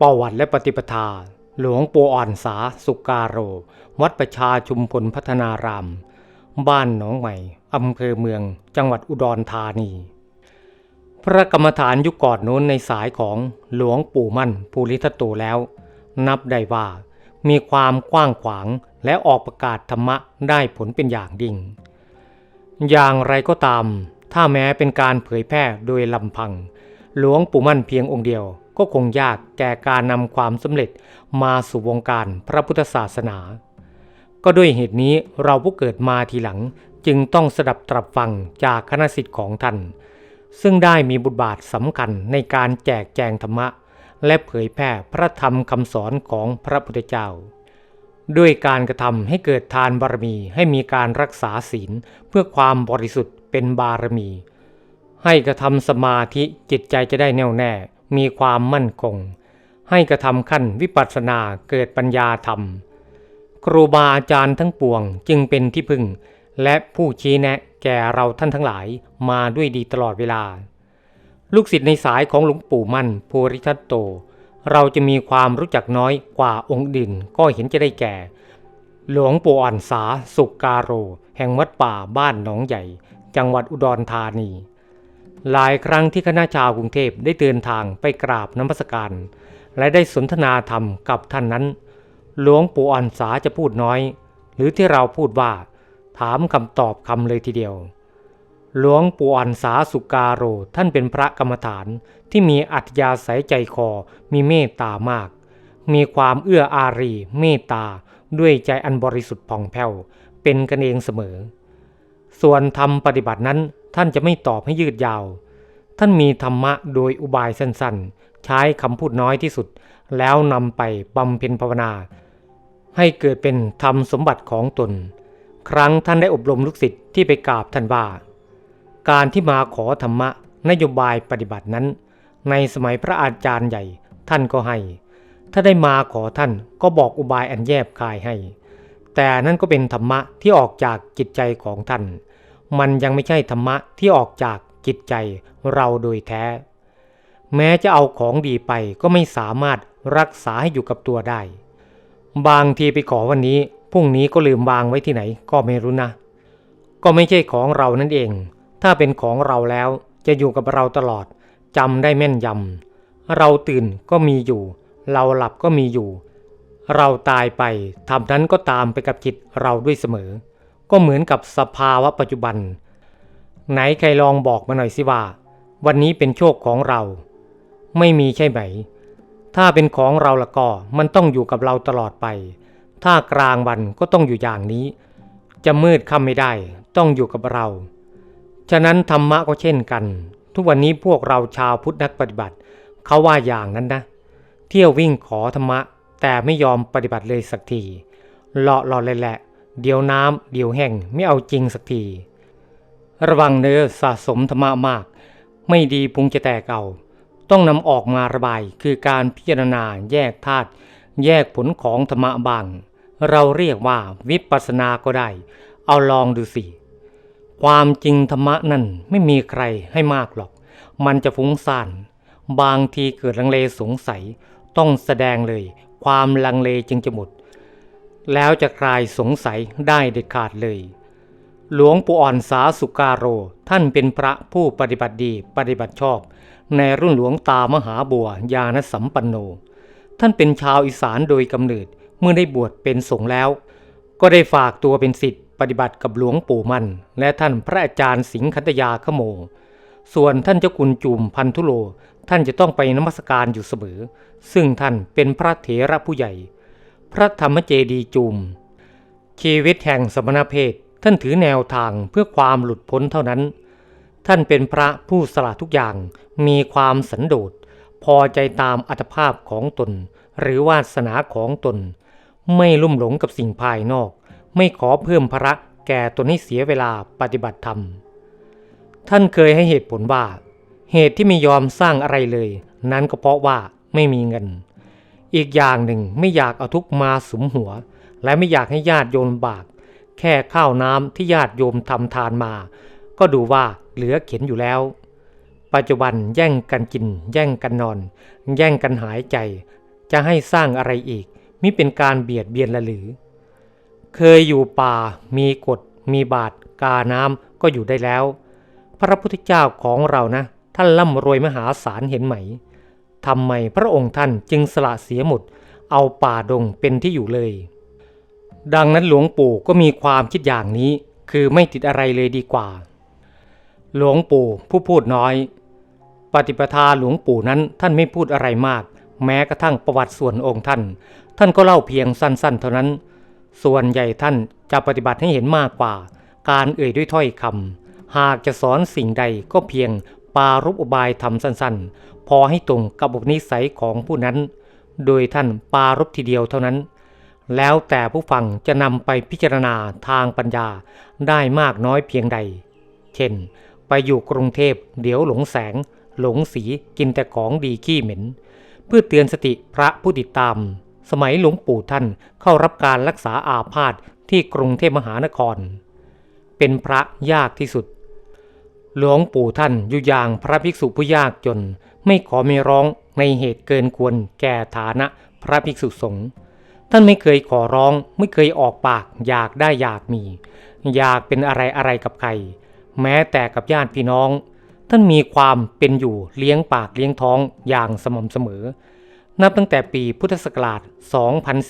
ประวัติและปฏิปทา หลวงปู่อ่อนสาสุการโร วัดประชาชุมพลพัฒนาราม บ้านหนองใหม่อำเภอเมือง จังหวัดอุดรธานี พระกรรมฐานยุคก่อนโน้นในสายของหลวงปู่มั่นภูริทัตโตแล้ว นับได้ว่า มีความกว้างขวางและออกประกาศธรรมะได้ผลเป็นอย่างยิ่ง อย่างไรก็ตาม ถ้าแม้เป็นการเผยแพร่โดยลำพัง หลวงปู่มั่นเพียงองค์เดียว ก็คงยากแก่การนำความสำเร็จมาสู่วงการพระพุทธศาสนา ก็ด้วยเหตุนี้เราผู้เกิดมาทีหลังจึงต้องสดับตรับฟังจากคณะสิทธิ์ของท่าน ซึ่งได้มีบทบาทสำคัญในการแจกแจงธรรมะ และเผยแพร่พระธรรมคำสอนของพระพุทธเจ้า ด้วยการกระทำให้เกิดทานบารมีให้มีการรักษาศีลเพื่อความบริสุทธิ์เป็นบารมี ให้กระทำสมาธิจิตใจจะได้แน่วแน่ มีความมั่นคง ให้กระทำขั้นวิปัสสนาเกิดปัญญาธรรม ครูบาอาจารย์ทั้งปวงจึงเป็นที่พึ่ง และผู้ชี้แนะแก่เราท่านทั้งหลายมาด้วยดีตลอดเวลา ลูกศิษย์ในสายของหลวงปู่มั่นภูริทัตโต เราจะมีความรู้จักน้อยกว่าองค์ดินก็เห็นจะได้แก่ หลวงปู่อ่อนสาสุกการโร แห่งวัดป่าบ้านหนองใหญ่ จังหวัดอุดรธานี หลายครั้งที่คณะชาวกรุงเทพได้เดินทางไปกราบน้ำมศการ และได้สนทนาธรรมกับท่านนั้น หลวงปู่อ่อนสาจะพูดน้อย หรือที่เราพูดว่า ถามคำตอบคำเลยทีเดียว หลวงปู่อ่อนสาสุการโรท่านเป็นพระกรรมฐานที่มีอัธยาศัยใจคอมีเมตตามาก มีความเอื้ออารี เมตตาด้วยใจอันบริสุทธิ์ผ่องแผ้วเป็นกันเองเสมอ ส่วนธรรมปฏิบัตินั้น ท่านจะไม่ตอบให้ยืดยาว ท่านมีธรรมะโดยอุบายสั้นๆ ใช้คำพูดน้อยที่สุด แล้วนำไปบำเพ็ญภาวนา ให้เกิดเป็นธรรมสมบัติของตน ครั้งท่านได้อบรมลูกศิษย์ที่ไปกราบท่านว่า การที่มาขอธรรมะนโยบายปฏิบัตินั้น ในสมัยพระอาจารย์ใหญ่ท่านก็ให้ ถ้าได้มาขอท่านก็บอกอุบายอันแยบคายให้ แต่นั่นก็เป็นธรรมะที่ออกจากจิตใจของท่าน มันยังไม่ใช่ธรรมะที่ออกจากจิตใจเราโดยแท้ แม้จะเอาของดีไปก็ไม่สามารถรักษาให้อยู่กับตัวได้ บางทีไปขอวันนี้พรุ่งนี้ก็ลืมวางไว้ที่ไหนก็ไม่รู้นะ ก็ไม่ใช่ของเรานั่นเอง ถ้าเป็นของเราแล้วจะอยู่กับเราตลอดจำได้แม่นยำเราตื่นก็มีอยู่ เราหลับก็มีอยู่ เราตายไปทำนั้นก็ตามไปกับจิตเราด้วยเสมอ ก็เหมือนกับสภาวะปัจจุบัน ไหนใครลองบอกมาหน่อยสิว่า วันนี้เป็นโชคของเรา ไม่มีใช่ไหม ถ้าเป็นของเราละก็มันต้องอยู่กับเราตลอดไป ถ้ากลางวันก็ต้องอยู่อย่างนี้ จะมืดค่ำไม่ได้ ต้องอยู่กับเรา ฉะนั้นธรรมะก็เช่นกัน ทุกวันนี้พวกเราชาวพุทธนักปฏิบัติ เขาว่าอย่างนั้นนะ เที่ยววิ่งขอธรรมะ แต่ไม่ยอมปฏิบัติเลยสักทีเลาะเลาะเลยแหละ เดี๋ยวน้ำเดี๋ยวแห้งไม่เอาจริงสักที ระวังเนื้อสะสมธรรมะมาก ไม่ดีพุงจะแตกเอา ต้องนำออกมาระบายคือการพิจารณาแยกธาตุแยกผลของธรรมะบาง เราเรียกว่าวิปัสสนาก็ได้ เอาลองดูสิความจริงธรรมะนั่นไม่มีใครให้มากหรอก มันจะฟุ้งซ่าน บางทีเกิดลังเลสงสัย ต้องแสดงเลย ความลังเลจึงจะหมด แล้วจะคลายสงสัยได้เด็ดขาดเลย หลวงปู่อ่อนสาสุการโร ท่านเป็นพระผู้ปฏิบัติดีปฏิบัติชอบ ในรุ่นหลวงตามหาบัวยานสัมปันโน ท่านเป็นชาวอีสานโดยกำเนิดเมื่อได้บวชเป็นสงฆ์แล้ว ก็ได้ฝากตัวเป็นศิษย์ปฏิบัติกับหลวงปู่มัน และท่านพระอาจารย์สิงคัตยาขโม ส่วนท่านเจ้าคุณจุมพันธุโล ท่านจะต้องไปนมัสการอยู่เสมอ ซึ่งท่านเป็นพระเถระผู้ใหญ่ พระธรรมเจดีจุม ชีวิตแห่งสมณเพศท่านถือแนวทางเพื่อความหลุดพ้นเท่านั้น ท่านเป็นพระผู้สละทุกอย่างมีความสันโดษพอใจตามอัตภาพของตน หรือวาสนาของตน ไม่ลุ่มหลงกับสิ่งภายนอก ไม่ขอเพิ่มภาระแก่ตนให้เสียเวลาปฏิบัติธรรม ท่านเคยให้เหตุผลว่า เหตุที่ไม่ยอมสร้างอะไรเลย นั้นก็เพราะว่าไม่มีเงิน อีกอย่างหนึ่งไม่อยากเอาทุกมาสมหัว และไม่อยากให้ญาติโยมบาก แค่ข้าวน้ำที่ญาติโยมทำทานมา ก็ดูว่าเหลือเข็นอยู่แล้ว ปัจจุบันแย่งกันกิน แย่งกันนอน แย่งกันหายใจ จะให้สร้างอะไรอีกมิเป็นการเบียดเบียนละหรือ เคยอยู่ป่า มีกฎ มีบาท กาน้ำก็อยู่ได้แล้ว พระพุทธเจ้าของเรานะ ท่านร่ำรวยมหาศาลเห็นไหม ทำไมพระองค์ท่านจึงสละเสียหมด เอาป่าดงเป็นที่อยู่เลย ดังนั้นหลวงปู่ก็มีความคิดอย่างนี้ คือไม่ติดอะไรเลยดีกว่า หลวงปู่ผู้พูดน้อย ปฏิปทาหลวงปู่นั้นท่านไม่พูดอะไรมาก แม้กระทั่งประวัติส่วนองค์ท่าน ท่านก็เล่าเพียงสั้นๆ เท่านั้น ส่วนใหญ่ท่านจะปฏิบัติให้เห็นมากกว่า การเอ่ยด้วยถ้อยคำหากจะสอนสิ่งใดก็เพียงปารบอุบายทำสั้นๆ พอให้ตรงกับอุปนิสัยของผู้นั้น โดยท่านปารบทีเดียวเท่านั้น แล้วแต่ผู้ฟังจะนำไปพิจารณาทางปัญญาได้มากน้อยเพียงใด เช่น ไปอยู่กรุงเทพเดี๋ยวหลงแสง หลงสีกินแต่ของดีขี้เหม็น เพื่อเตือนสติพระผู้ติดตาม สมัยหลวงปู่ท่านเข้ารับการรักษาอาพาธที่กรุงเทพมหานคร เป็นพระยากที่สุดหลวงปู่ท่านอยู่อย่างพระภิกษุผู้ยากจน ไม่ขอไม่ร้องในเหตุเกินควรแก่ฐานะพระภิกษุสงฆ์ท่านไม่เคยขอร้องไม่เคยออกปาก อยากได้อยากมี อยากเป็นอะไรอะไรกับใคร แม้แต่กับญาติพี่น้อง ท่านมีความเป็นอยู่เลี้ยงปากเลี้ยงท้องอย่างสม่ำเสมอ นับตั้งแต่ปีพุทธศักราช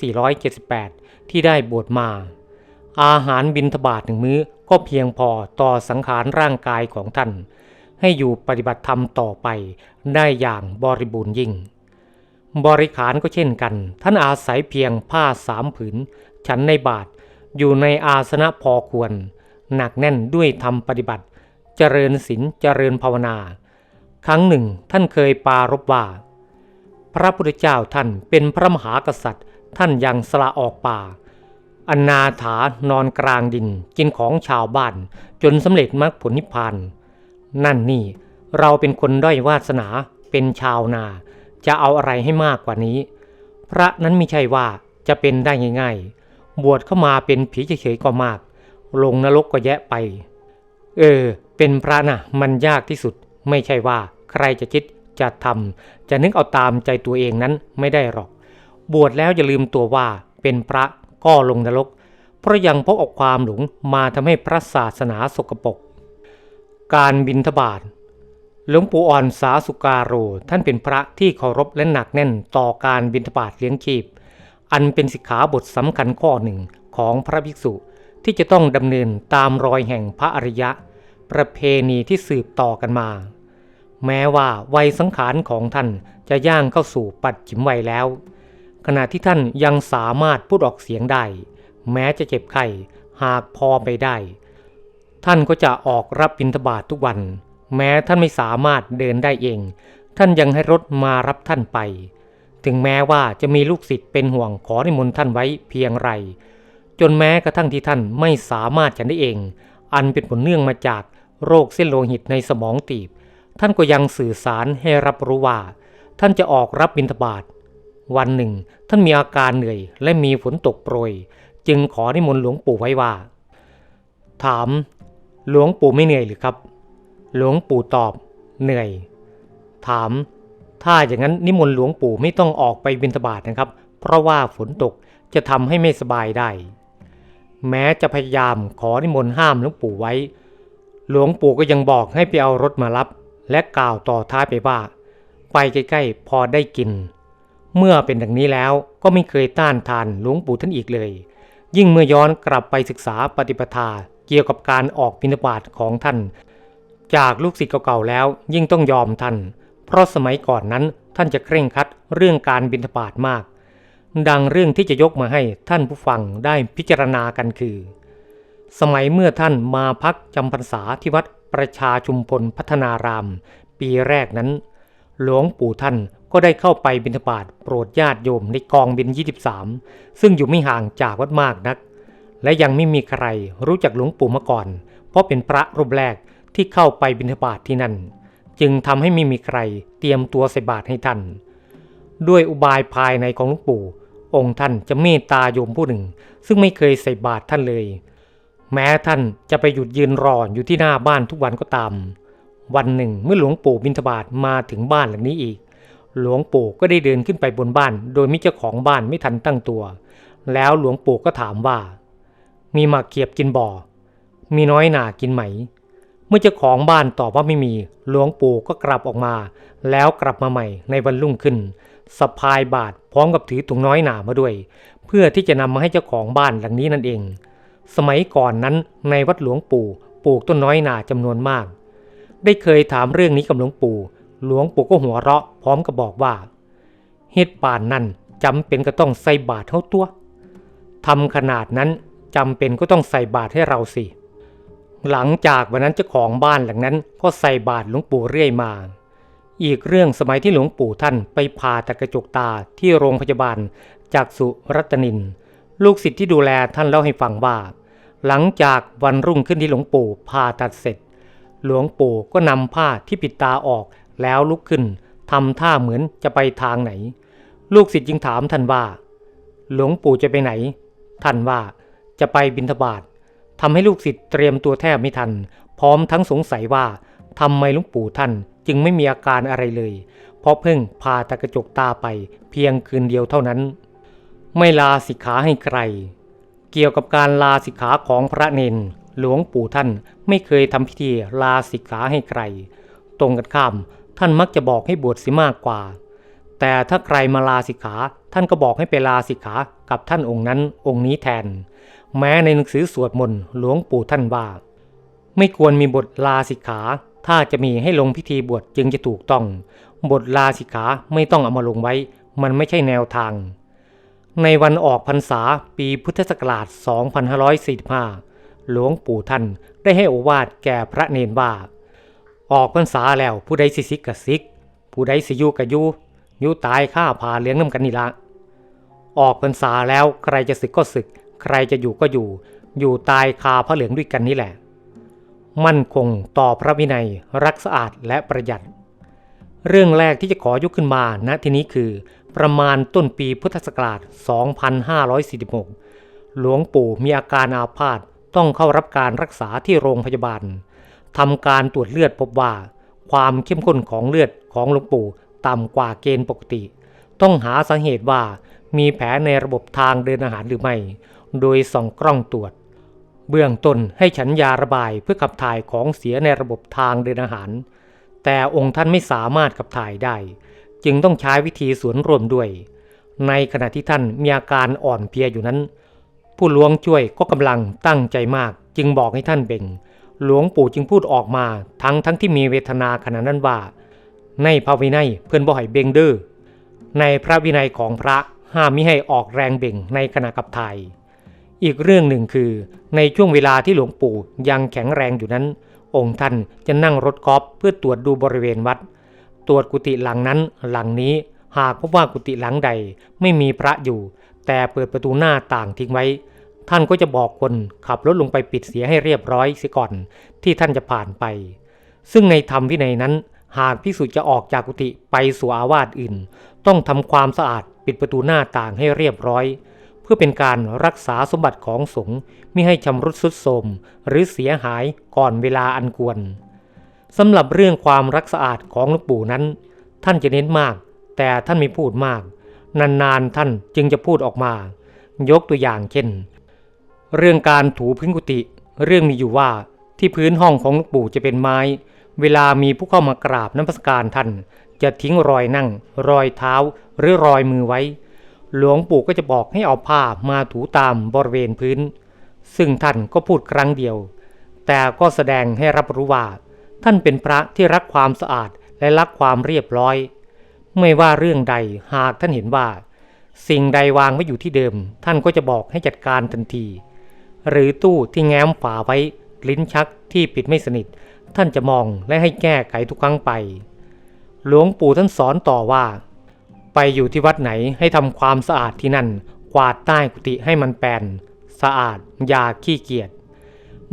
2478 ที่ได้บวชมา อาหารบิณฑบาตหนึ่งมื้อก็เพียงพอต่อสังขารร่างกายของท่าน ให้อยู่ปฏิบัติธรรมต่อไป ได้อย่างบริบูรณ์ยิ่ง บริขารก็เช่นกัน ท่านอาศัยเพียงผ้าสามผืน ฉันในบาทอยู่ในอาสนะพอควร หนักแน่นด้วยธรรมปฏิบัติ เจริญศีลเจริญภาวนา ครั้งหนึ่งท่านเคยปารบว่า พระพุทธเจ้าท่านเป็นพระมหากษัตริย์ ท่านยังสละออกป่าอนาถานอนกลางดินกินของชาวบ้านจนสำเร็จมรรคผลนิพพาน นั่นนี่ เราเป็นคนด้อยวาสนาเป็นชาวนา จะเอาอะไรให้มากกว่านี้ พระนั้นไม่ใช่ว่าจะเป็นได้ง่ายๆ บวชเข้ามาเป็นผีเฉยๆก็มาก ลงนรกก็แยะไป เออ เป็นพระนะ่ะ มันยากที่สุด ไม่ใช่ว่า ใครจะคิดจะทำจะนึกเอาตามใจตัวเองนั้นไม่ได้หรอก บวชแล้วอย่าลืมตัวว่าเป็นพระก็ลงนรก เพราะยังพกเอาความหลงมาทำให้พระศาสนาสกปรก การบินทบาทหลวงปู่อ่อนสาสุการโรท่านเป็นพระที่เคารพและหนักแน่นต่อการบินทบาทเลี้ยงชีพ อันเป็นสิกขาบทสำคัญข้อหนึ่งของพระภิกษุที่จะต้องดำเนินตามรอยแห่งพระอริยะ ประเพณีที่สืบต่อกันมา แม้ว่าวัยสังขารของท่านจะย่างเข้าสู่ปัจฉิมวัยแล้ว ขณะที่ท่านยังสามารถพูดออกเสียงได้ แม้จะเจ็บไข้หากพอไปได้ ท่านก็จะออกรับบิณฑบาตททุกวัน แม้ท่านไม่สามารถเดินได้เอง ท่านยังให้รถมารับท่านไป ถึงแม้ว่าจะมีลูกศิษย์เป็นห่วงขอนิมนต์ท่านไว้เพียงไร จนแม้กระทั่งที่ท่านไม่สามารถจะได้เอง อันเป็นผลเนื่องมาจากโรคเส้นโลหิตในสมองตีบ ท่านก็ยังสื่อสารให้รับรู้ว่า ท่านจะออกรับบิณฑบาตวันหนึ่ง ท่านมีอาการเหนื่อยและมีฝนตกโปรย จึงขอนิมนต์หลวงปู่ไว้ว่า ถาม หลวงปู่ไม่เหนื่อยหรือครับ หลวงปู่ตอบเหนื่อย ถาม ถ้าอย่างนั้นนิมนต์หลวงปู่ไม่ต้องออกไปบิณฑบาตนะครับ เพราะว่าฝนตกจะทำให้ไม่สบายได้ แม้จะพยายามขอนิมนต์ห้ามหลวงปู่ไว้ หลวงปู่ก็ยังบอกให้ไปเอารถมารับ และกล่าวต่อท้ายไปว่า ไปใกล้ๆพอได้กิน เมื่อเป็นดังนี้แล้วก็ไม่เคยต้านทานหลวงปู่ท่านอีกเลย ยิ่งเมื่อย้อนกลับไปศึกษาปฏิปทา เกี่ยวกับการออกบิณฑบาตของท่าน จากลูกศิษย์เก่าๆแล้วยิ่งต้องยอมท่าน เพราะสมัยก่อนนั้นท่านจะเคร่งครัดเรื่องการบิณฑบาตมาก ดังเรื่องที่จะยกมาให้ท่านผู้ฟังได้พิจารณากันคือ สมัยเมื่อท่านมาพักจำพรรษาที่วัดประชาชุมพลพัฒนาราม ปีแรกนั้น หลวงปู่ท่านก็ได้เข้าไปบิณฑบาตโปรดญาติโยมในกองบิน 23 ซึ่งอยู่ไม่ห่างจากวัดมากนัก และยังไม่มีใครรู้จักหลวงปู่มาก่อน เพราะเป็นพระรูปแรกที่เข้าไปบิณฑบาตทที่นั่น จึงทำให้ไม่มีใครเตรียมตัวใส่บาตรให้ท่าน ด้วยอุบายภายในของหลวงปู่ องค์ท่านจะเมตตาโยมผู้หนึ่ง ซึ่งไม่เคยใส่บาตรท่านเลย แม้ท่านจะไปหยุดยืนรออยู่ที่หน้าบ้านทุกวันก็ตาม วันหนึ่งเมื่อหลวงปู่บิณฑบาตมาถึงบ้านหลังนี้อีก หลวงปู่ก็ได้เดินขึ้นไปบนบ้าน โดยมิเจ้าของบ้านไม่ทันตั้งตัว แล้วหลวงปู่ก็ถามว่า มีหมากเขียบกินบ่อ มีน้อยหนากินไหม เมื่อเจ้าของบ้านตอบว่าไม่มีหลวงปู่ก็กลับออกมา แล้วกลับมาใหม่ในวันรุ่งขึ้นสะพายบาทพร้อมกับถือถุงน้อยหนามาด้วย เพื่อที่จะนำมาให้เจ้าของบ้านหลังนี้นั่นเอง สมัยก่อนนั้นในวัดหลวงปู่ปลูกต้นน้อยหนาจำนวนมาก ได้เคยถามเรื่องนี้กับหลวงปู่ หลวงปู่ก็หัวเราะพร้อมกับบอกว่าเฮ็ดป่านนั้นจำเป็นก็ต้องใส่บาทเท่าตัวทำขนาดนั้น จำเป็นก็ต้องใส่บาทให้เราสิ หลังจากวันนั้นเจ้าของบ้านหลังนั้นก็ใส่บาทหลวงปู่เรื่อยมา อีกเรื่องสมัยที่หลวงปู่ท่านไปผ่าตัดกระจกตาที่โรงพยาบาลจากสุรัตนิน ลูกศิษย์ที่ดูแลท่านเล่าให้ฟังว่า หลังจากวันรุ่งขึ้นที่หลวงปู่ผ่าตัดเสร็จ หลวงปู่ก็นำผ้าที่ปิดตาออกแล้วลุกขึ้นทำท่าเหมือนจะไปทางไหน ลูกศิษย์จึงถามท่านว่า หลวงปู่จะไปไหน ท่านว่า จะไปบิณฑบาตทำให้ลูกศิษย์เตรียมตัวแทบไม่ทัน พร้อมทั้งสงสัยว่าทำไมลวงปู่ท่านจึงไม่มีอาการอะไรเลย เพราะเพิ่งผ่าตากระจกตาไปเพียงคืนเดียวเท่านั้น ไม่ลาสิกขาให้ใคร เกี่ยวกับการลาสิกขาของพระเนนหลวงปู่ท่านไม่เคยทำพิธีลาสิกขาให้ใคร ตรงกันข้ามท่านมักจะบอกให้บวชสิมากกว่า แต่ถ้าใครมาลาสิกขาท่านก็บอกให้ไปลาสิกขากับท่านองค์นั้นองค์นี้แทน แม้ในหนังสือสวดมนต์หลวงปู่ท่านว่า ไม่ควรมีบทลาสิกขา ถ้าจะมีให้ลงพิธีบวชจึงจะถูกต้อง บทลาสิกขาไม่ต้องเอามาลงไว้ มันไม่ใช่แนวทาง ในวันออกพรรษาปีพุทธศักราช 2545 หลวงปู่ท่านได้ให้โอวาทแก่พระเนนว่า ออกพรรษาแล้วผู้ใดสิสิกกะสิก ผู้ใดสิยุกะยุยุตายข้าพาเลี้ยงน้ำกันนี่ละออกพรรษาแล้วใครจะศึกก็ศึก ใครจะอยู่ก็อยู่ อยู่ตายคาพระเหลืองด้วยกันนี่แหละ มั่นคงต่อพระวินัยรักสะอาดและประหยัด เรื่องแรกที่จะขอยกขึ้นมาณที่นี้คือ ประมาณต้นปีพุทธศักราช 2546 หลวงปู่มีอาการอาพาธต้องเข้ารับการรักษาที่โรงพยาบาลทำการตรวจเลือดพบว่า ความเข้มข้นของเลือดของหลวงปู่ต่ำกว่าเกณฑ์ปกติ ต้องหาสาเหตุว่ามีแผลในระบบทางเดินอาหารหรือไม่ โดยส่องกล้องตรวจ เบื้องต้นให้ฉันยาระบายเพื่อขับถ่ายของเสียในระบบทางเดินอาหาร แต่องค์ท่านไม่สามารถขับถ่ายได้ จึงต้องใช้วิธีสวนรวมด้วย ในขณะที่ท่านมีอาการอ่อนเพลียอยู่นั้น ผู้ล้วงช่วยก็กำลังตั้งใจมาก จึงบอกให้ท่านเบ่ง หลวงปู่จึงพูดออกมาทั้งทั้งที่มีเวทนาขณะนั้นว่าในพระวินัยเพื่อนบ่ให้เบ่งเด้อในพระวินัยของพระห้ามมิให้ออกแรงเบ่งในขณะขับถ่าย อีกเรื่องหนึ่งคือ ในช่วงเวลาที่หลวงปู่ยังแข็งแรงอยู่นั้น องค์ท่านจะนั่งรถกอล์ฟเพื่อตรวจดูบริเวณวัด ตรวจกุฏิหลังนั้นหลังนี้หากพบว่ากุฏิหลังใดไม่มีพระอยู่ แต่เปิดประตูหน้าต่างทิ้งไว้ ท่านก็จะบอกคนขับรถลงไปปิดเสียให้เรียบร้อยเสียก่อนที่ท่านจะผ่านไป ซึ่งในธรรมวินัยนั้น หากพิสุจะออกจากกุฏิไปสู่อาวาสอื่น ต้องทำความสะอาดปิดประตูหน้าต่างให้เรียบร้อย พื่อเป็นการรักษาสมบัติของสงฆ์ไม่ให้ชำรุดทรุดโทรมหรือเสียหายก่อนเวลาอันควรสำหรับเรื่องความรักสะอาดของหลวงปู่นั้น ท่านจะเน้นมาก แต่ท่านไม่พูดมาก นานๆท่านจึงจะพูดออกมา ยกตัวอย่างเช่น เรื่องการถูพื้นกุฏิเรื่องมีอยู่ว่าที่พื้นห้องของหลวงปู่จะเป็นไม้ เวลามีผู้เข้ามากราบน้ำพสการท่าน จะทิ้งรอยนั่ง รอยเท้าหรือรอยมือไว้ หลวงปู่ก็จะบอกให้เอาผ้ามาถูตามบริเวณพื้น ซึ่งท่านก็พูดครั้งเดียว แต่ก็แสดงให้รับรู้ว่า ท่านเป็นพระที่รักความสะอาดและรักความเรียบร้อย ไม่ว่าเรื่องใดหากท่านเห็นว่า สิ่งใดวางไว้อยู่ที่เดิม ท่านก็จะบอกให้จัดการทันที หรือตู้ที่แง้มฝาไว้ลิ้นชักที่ปิดไม่สนิท ท่านจะมองและให้แก้ไขทุกครั้งไป หลวงปู่ท่านสอนต่อว่า ไปอยู่ที่วัดไหนให้ทำความสะอาดที่นั่น กวาดใต้กุฏิให้มันแปนสะอาดอย่าขี้เกียจ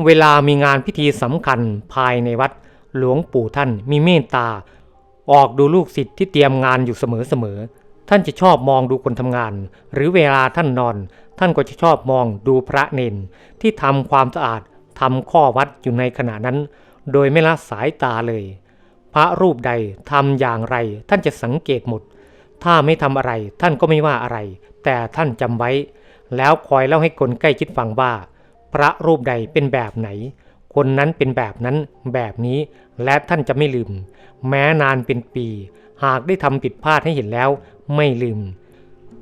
เวลามีงานพิธีสำคัญภายในวัดหลวงปู่ท่านมีเมตตา ออกดูลูกศิษย์ที่เตรียมงานอยู่เสมอๆ ท่านจะชอบมองดูคนทำงาน หรือเวลาท่านนอน ท่านก็จะชอบมองดูพระเนนที่ทำความสะอาดทำข้อวัดอยู่ในขณะนั้น โดยไม่ละสายตาเลย พระรูปใดทำอย่างไรท่านจะสังเกตหมด ถ้าไม่ทำอะไรท่านก็ไม่ว่าอะไร แต่ท่านจำไว้ แล้วคอยเล่าให้คนใกล้ชิดฟังว่า พระรูปใดเป็นแบบไหน คนนั้นเป็นแบบนั้นแบบนี้ และท่านจะไม่ลืม แม้นานเป็นปี หากได้ทำผิดพลาดให้เห็นแล้ว ไม่ลืม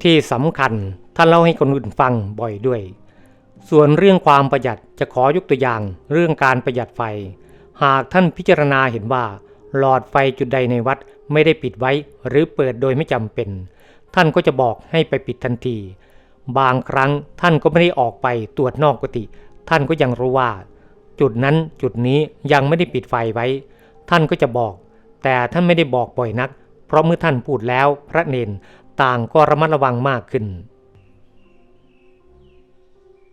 ที่สำคัญท่านเล่าให้คนอื่นฟังบ่อยด้วย ส่วนเรื่องความประหยัดจะขอยกตัวอย่าง เรื่องการประหยัดไฟ หากท่านพิจารณาเห็นว่า หลอดไฟจุดใดในวัดไม่ได้ปิดไว้หรือเปิดโดยไม่จำเป็น ท่านก็จะบอกให้ไปปิดทันที บางครั้งท่านก็ไม่ได้ออกไปตรวจนอกกุฏิท่านก็ยังรู้ว่า จุดนั้นจุดนี้ยังไม่ได้ปิดไฟไว้ ท่านก็จะบอก แต่ท่านไม่ได้บอกบ่อยนัก เพราะเมื่อท่านพูดแล้วพระเนนต่างก็ระมัดระวังมากขึ้น